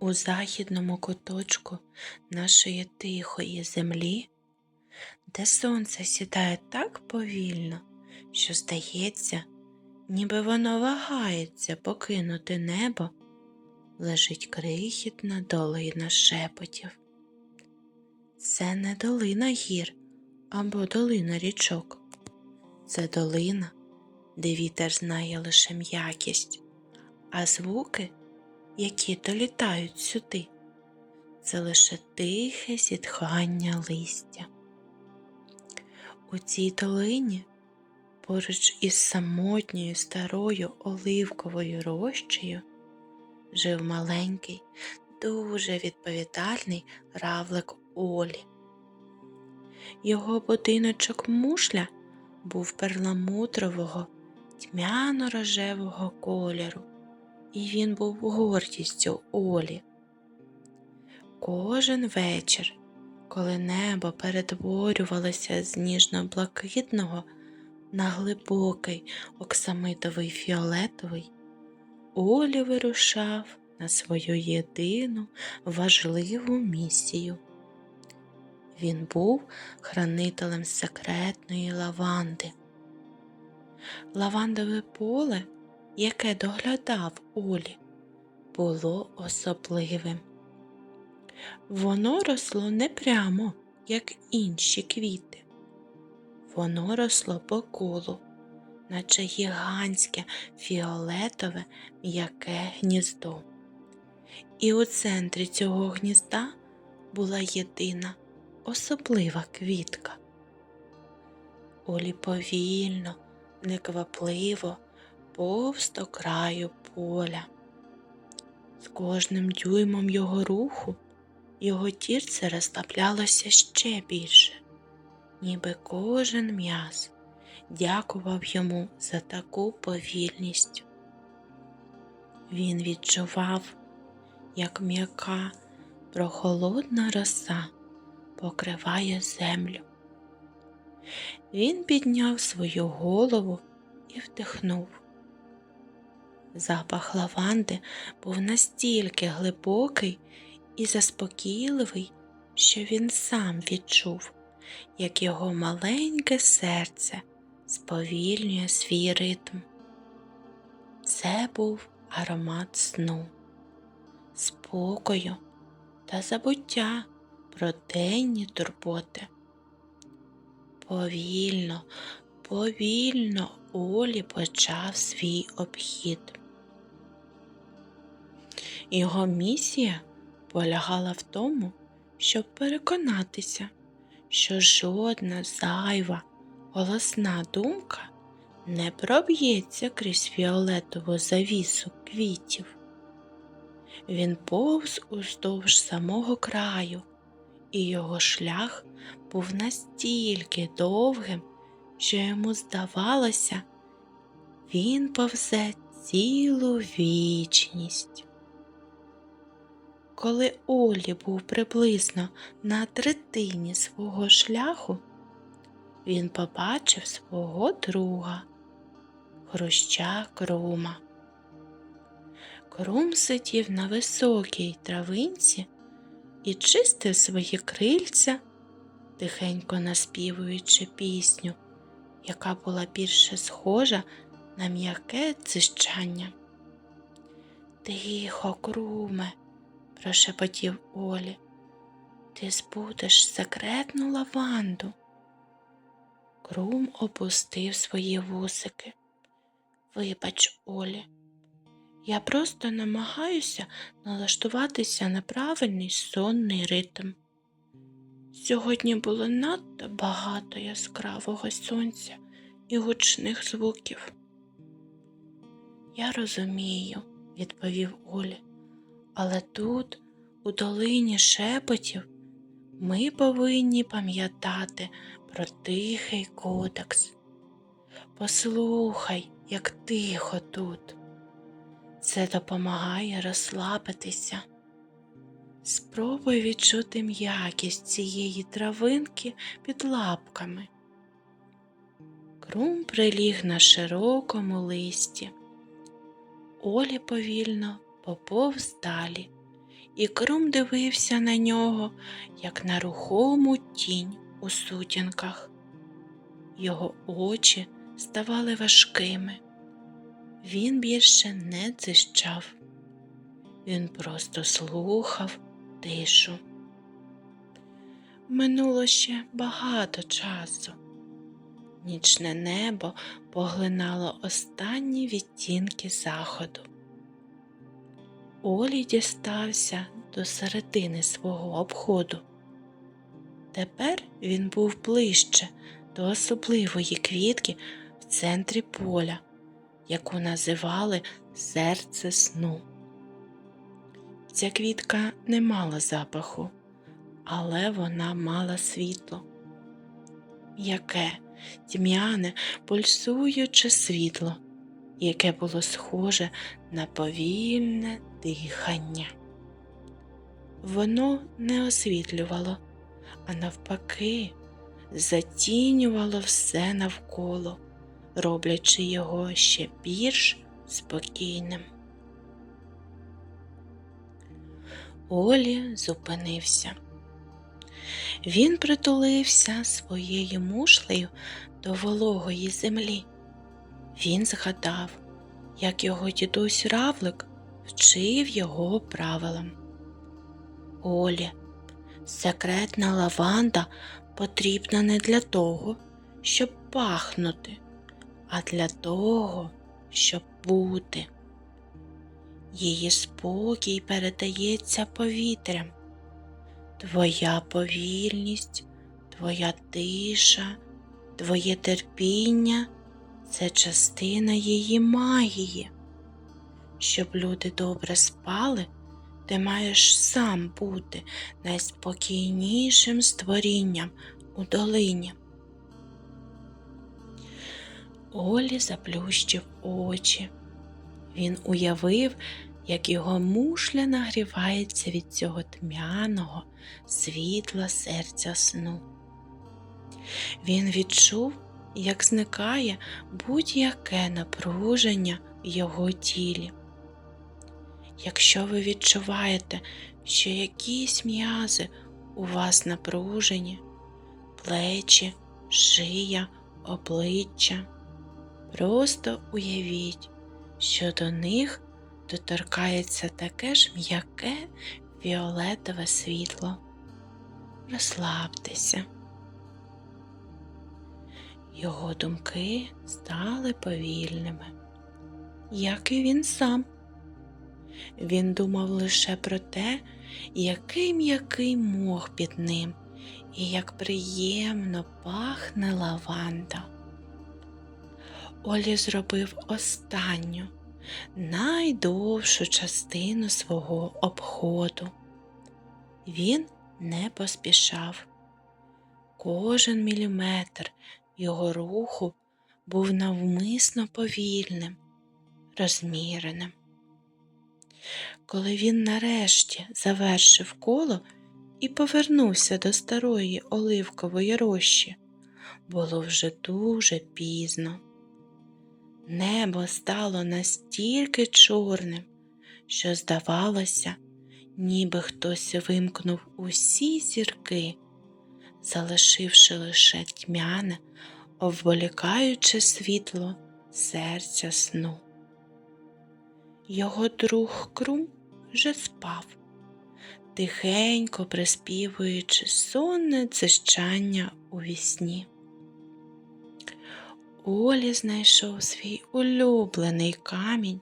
У західному куточку нашої тихої землі, де сонце сідає так повільно, що здається, ніби воно вагається покинути небо, лежить крихітна долина шепотів. Це не долина гір або долина річок. Це долина, де вітер знає лише м'якість, а звуки, які долітають сюди, це лише тихе зітхання листя. У цій долині поруч із самотньою старою оливковою рощею жив маленький, дуже відповідальний равлик Олі. Його будиночок мушля був перламутрового тьмяно-рожевого кольору, і він був гордістю Олі. Кожен вечір, коли небо перетворювалося з ніжно-блакитного на глибокий оксамитовий фіолетовий, Олі вирушав на свою єдину важливу місію. Він був хранителем секретної лаванди. Лавандове поле, яке доглядав Олі, було особливим. Воно росло не прямо, як інші квіти. Воно росло по колу, наче гігантське фіолетове м'яке гніздо. І у центрі цього гнізда була єдина особлива квітка. Олі повільно, неквапливо повз до краю поля. З кожним дюймом його руху його тірце розслаблялося ще більше, ніби кожен м'яз дякував йому за таку повільність. Він відчував, як м'яка прохолодна роса покриває землю. Він підняв свою голову і вдихнув. Запах лаванди був настільки глибокий і заспокійливий, що він сам відчув, як його маленьке серце сповільнює свій ритм. Це був аромат сну, спокою та забуття про денні турботи. Повільно, повільно Олі почав свій обхід. Його місія полягала в тому, щоб переконатися, що жодна зайва голосна думка не проб'ється крізь фіолетову завісу квітів. Він повз уздовж самого краю, і його шлях був настільки довгим, що йому здавалося, він повзе цілу вічність. Коли Олі був приблизно на третині свого шляху, він побачив свого друга, хруща Крума. Крум сидів на високій травинці і чистив свої крильця, тихенько наспівуючи пісню, яка була більше схожа на м'яке дзижчання. Тихо, Круме, прошепотів Олі, ти збудеш секретну лаванду. Крум опустив свої вусики. Вибач, Олі, я просто намагаюся налаштуватися на правильний сонний ритм. Сьогодні було надто багато яскравого сонця і гучних звуків. Я розумію, відповів Олі, але тут, у долині шепотів, ми повинні пам'ятати про тихий кодекс. Послухай, як тихо тут. Це допомагає розслабитися. Спробуй відчути м'якість цієї травинки під лапками. Крум приліг на широкому листі. Олі повільно поповз далі і Крум дивився на нього, як на рухому тінь у сутінках. Його очі ставали важкими. Він більше не дзищав. Він просто слухав тишу. Минуло ще багато часу. Нічне небо поглинало останні відтінки заходу. Олі дістався до середини свого обходу. Тепер він був ближче до особливої квітки в центрі поля, яку називали серце сну. Ця квітка не мала запаху, але вона мала світло. Яке тьмяне, пульсуюче світло, яке було схоже на повільне дихання. Воно не освітлювало, а навпаки, затінювало все навколо, роблячи його ще більш спокійним. Олі зупинився. Він притулився своєю мушлею до вологої землі. Він згадав, як його дідусь Равлик вчив його правилам. Олі, секретна лаванда потрібна не для того, щоб пахнути, а для того, щоб бути. Її спокій передається повітрям. Твоя повільність, твоя тиша, твоє терпіння це частина її магії. Щоб люди добре спали, ти маєш сам бути найспокійнішим створінням у долині. Олі заплющив очі. Він уявив, як його мушля нагрівається від цього тьмяного світла серця сну. Він відчув, як зникає будь-яке напруження в його тілі. Якщо ви відчуваєте, що якісь м'язи у вас напружені, плечі, шия, обличчя, просто уявіть, що до них доторкається таке ж м'яке фіолетове світло. Розслабтеся. Його думки стали повільними, як і він сам. Він думав лише про те, який м'який мох під ним і як приємно пахне лаванда. Олі зробив останню, найдовшу частину свого обходу. Він не поспішав. Кожен міліметр його руху був навмисно повільним, розміреним. Коли він нарешті завершив коло і повернувся до старої оливкової рощі, було вже дуже пізно. Небо стало настільки чорним, що, здавалося, ніби хтось вимкнув усі зірки, залишивши лише тьмяне, обволікаюче світло серця сну. Його друг Крум вже спав, тихенько приспівуючи сонне дзижчання у вісні. Олі знайшов свій улюблений камінь,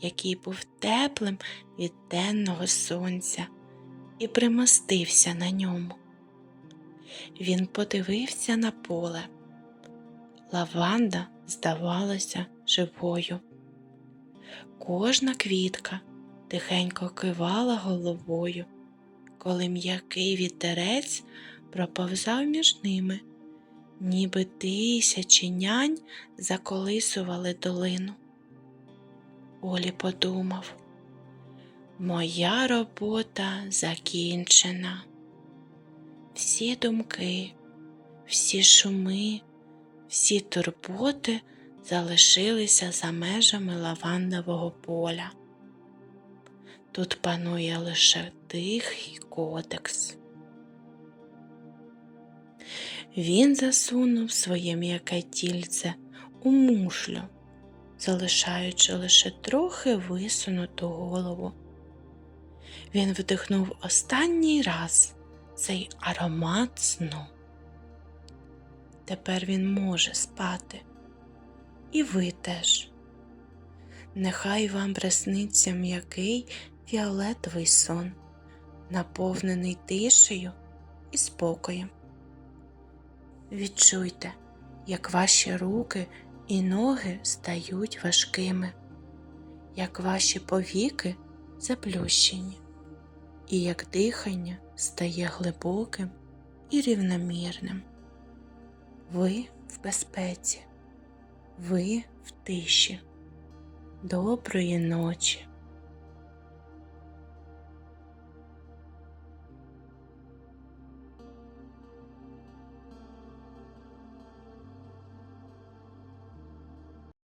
який був теплим від денного сонця, і примостився на ньому. Він подивився на поле. Лаванда здавалася живою. Кожна квітка тихенько кивала головою, коли м'який вітерець проповзав між ними, ніби тисячі нянь заколисували долину. Олі подумав, моя робота закінчена. Всі думки, всі шуми, всі турботи залишилися за межами лавандового поля. Тут панує лише тихий кодекс. Він засунув своє м'яке тільце у мушлю, залишаючи лише трохи висунуту голову. Він вдихнув останній раз цей аромат сну. Тепер він може спати. І ви теж. Нехай вам присниться м'який фіолетовий сон, наповнений тишею і спокоєм. Відчуйте, як ваші руки і ноги стають важкими, як ваші повіки заплющені, і як дихання стає глибоким і рівномірним. Ви в безпеці, ви в тиші. Доброї ночі.